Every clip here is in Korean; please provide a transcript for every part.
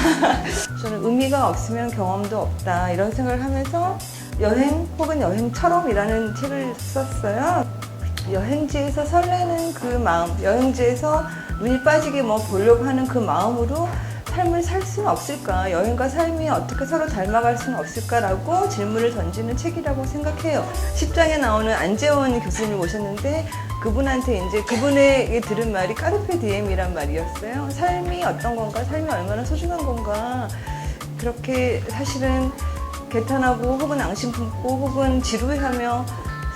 여행자가 없으면 경험도 없다 이런 생각을 하면서 여행 혹은 여행처럼이라는 책을 썼어요. 여행지에서 설레는 그 마음, 여행지에서 눈이 빠지게 뭐 보려고 하는 그 마음으로 삶을 살 수는 없을까? 여행과 삶이 어떻게 서로 닮아갈 수는 없을까라고 질문을 던지는 책이라고 생각해요. 10장에 나오는 안재원 교수님을 모셨는데 그분한테 이제 그분에게 들은 말이 까르페 디엠이란 말이었어요. 삶이 어떤 건가? 삶이 얼마나 소중한 건가? 그렇게 사실은 개탄하고 혹은 앙심 품고 혹은 지루해하며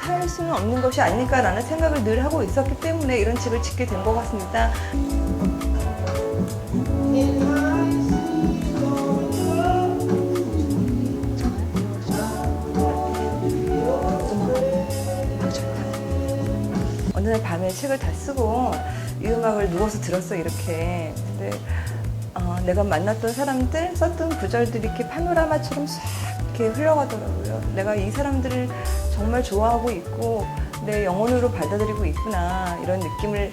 살 수는 없는 것이 아닐까라는 생각을 늘 하고 있었기 때문에 이런 책을 짓게 된 것 같습니다. 날 밤에 책을 다 쓰고 이 음악을 누워서 들었어 이렇게. 근데 어, 내가 만났던 사람들 썼던 구절들이 이렇게 파노라마처럼 싹 이렇게 흘러가더라고요. 내가 이 사람들을 정말 좋아하고 있고 내 영혼으로 받아들이고 있구나 이런 느낌을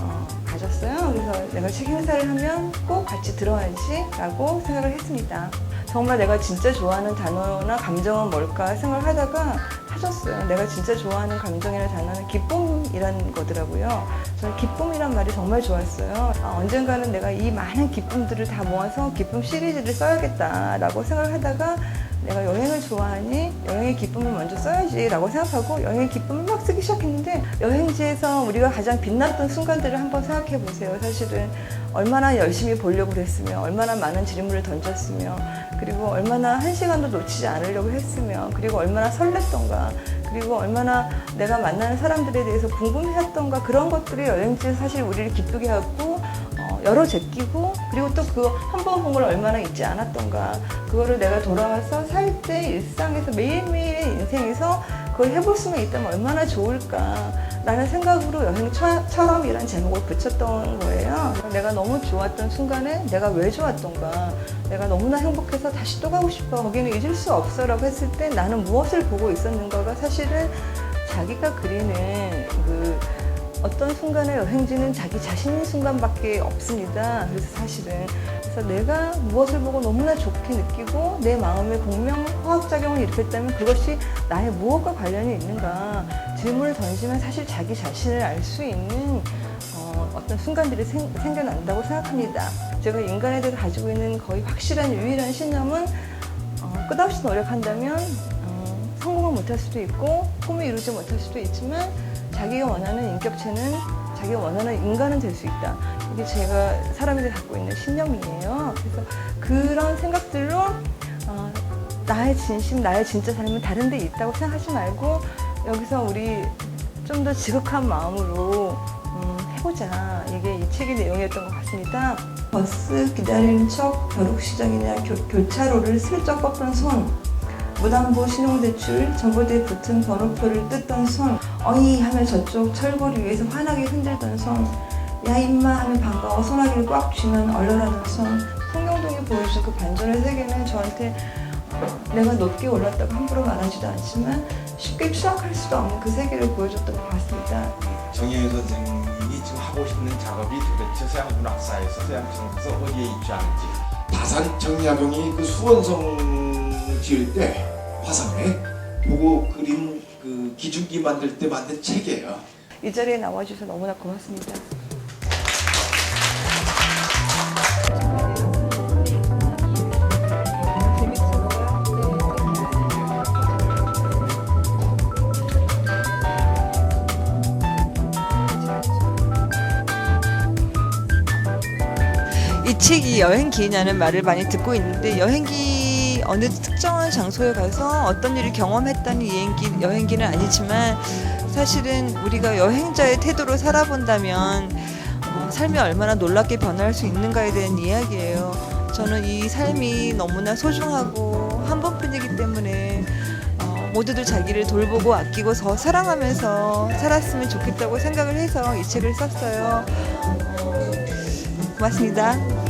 어, 가졌어요. 그래서 내가 책 행사를 하면 꼭 같이 들어야지라고 생각을 했습니다. 정말 내가 진짜 좋아하는 단어나 감정은 뭘까 생각을 하다가 찾았어요. 내가 진짜 좋아하는 감정이나 단어는 기쁨이라는 거더라고요. 저는 기쁨이란 말이 정말 좋았어요. 아, 언젠가는 내가 이 많은 기쁨들을 다 모아서 기쁨 시리즈를 써야겠다라고 생각을 하다가 내가 여행을 좋아하니 여행의 기쁨을 먼저 써야지 라고 생각하고 여행의 기쁨을 막 쓰기 시작했는데 여행지에서 우리가 가장 빛났던 순간들을 한번 생각해 보세요. 사실은 얼마나 열심히 보려고 그랬으며 얼마나 많은 질문을 던졌으며 그리고 얼마나 한 시간도 놓치지 않으려고 했으며 그리고 얼마나 설렜던가 그리고 얼마나 내가 만나는 사람들에 대해서 궁금해했던가 그런 것들이 여행지에서 사실 우리를 기쁘게 하고 어, 열어 제끼고 그리고 또 그 한 번 본 걸 얼마나 잊지 않았던가. 그거를 내가 돌아와서 살 때 일상에서 매일매일의 인생에서 그걸 해볼 수만 있다면 얼마나 좋을까. 라는 생각으로 여행처럼이란 제목을 붙였던 거예요. 내가 너무 좋았던 순간에 내가 왜 좋았던가. 내가 너무나 행복해서 다시 또 가고 싶어. 거기는 잊을 수 없어 라고 했을 때 나는 무엇을 보고 있었는가가 사실은 자기가 그리는 그 어떤 순간의 여행지는 자기 자신의 순간밖에 없습니다. 그래서 사실은 그래서 내가 무엇을 보고 너무나 좋게 느끼고 내 마음에 공명 화학작용을 일으켰다면 그것이 나의 무엇과 관련이 있는가 질문을 던지면 사실 자기 자신을 알 수 있는 어, 어떤 순간들이 생, 생겨난다고 생각합니다. 제가 인간에 대해 가지고 있는 거의 확실한 유일한 신념은 어, 끝없이 노력한다면 어, 성공을 못할 수도 있고 꿈을 이루지 못할 수도 있지만 자기가 원하는 인격체는 자기가 원하는 인간은 될 수 있다. 이게 제가 사람에게 갖고 있는 신념이에요. 그래서 그런 생각들로 어, 나의 진심, 나의 진짜 삶은 다른 데 있다고 생각하지 말고 여기서 우리 좀 더 지극한 마음으로 음, 해보자. 이게 이 책의 내용이었던 것 같습니다. 버스 기다리는 척 벼룩시장이나 교, 교차로를 슬쩍 꺾던 손 무담보 신용대출 전보대에 붙은 번호표를 뜯던 손 어이 하면 저쪽 철거리 위에서 환하게 흔들던 손 야 임마 하면 반가워 소나기를 꽉 쥐면 얼얼하던 손 송경동이 보여준 그 반전의 세계는 저한테 어, 내가 높게 올랐다고 함부로 말하지도 않지만 쉽게 추락할 수도 없는 그 세계를 보여줬던 것 같습니다. 정혜윤 선생님이 지금 하고 있는 작업이 도대체 서양 문학사에서 서양 청에서 어디에 입주하는지. 다산 정약용이 그 수원성 지을 때 화성에 보고 그린 그 기중기 만들 때 만든 책이에요. 이 자리에 나와주셔서 너무나 고맙습니다. 이 책이 여행기냐는 말을 많이 듣고 있는데 여행기 어느 특정한 장소에 가서 어떤 일을 경험했다는 여행기, 여행기는 아니지만 사실은 우리가 여행자의 태도로 살아본다면 어, 삶이 얼마나 놀랍게 변할 수 있는가에 대한 이야기예요. 저는 이 삶이 너무나 소중하고 한 번뿐이기 때문에 어, 모두들 자기를 돌보고 아끼고 더 사랑하면서 살았으면 좋겠다고 생각을 해서 이 책을 썼어요. 어, 고맙습니다.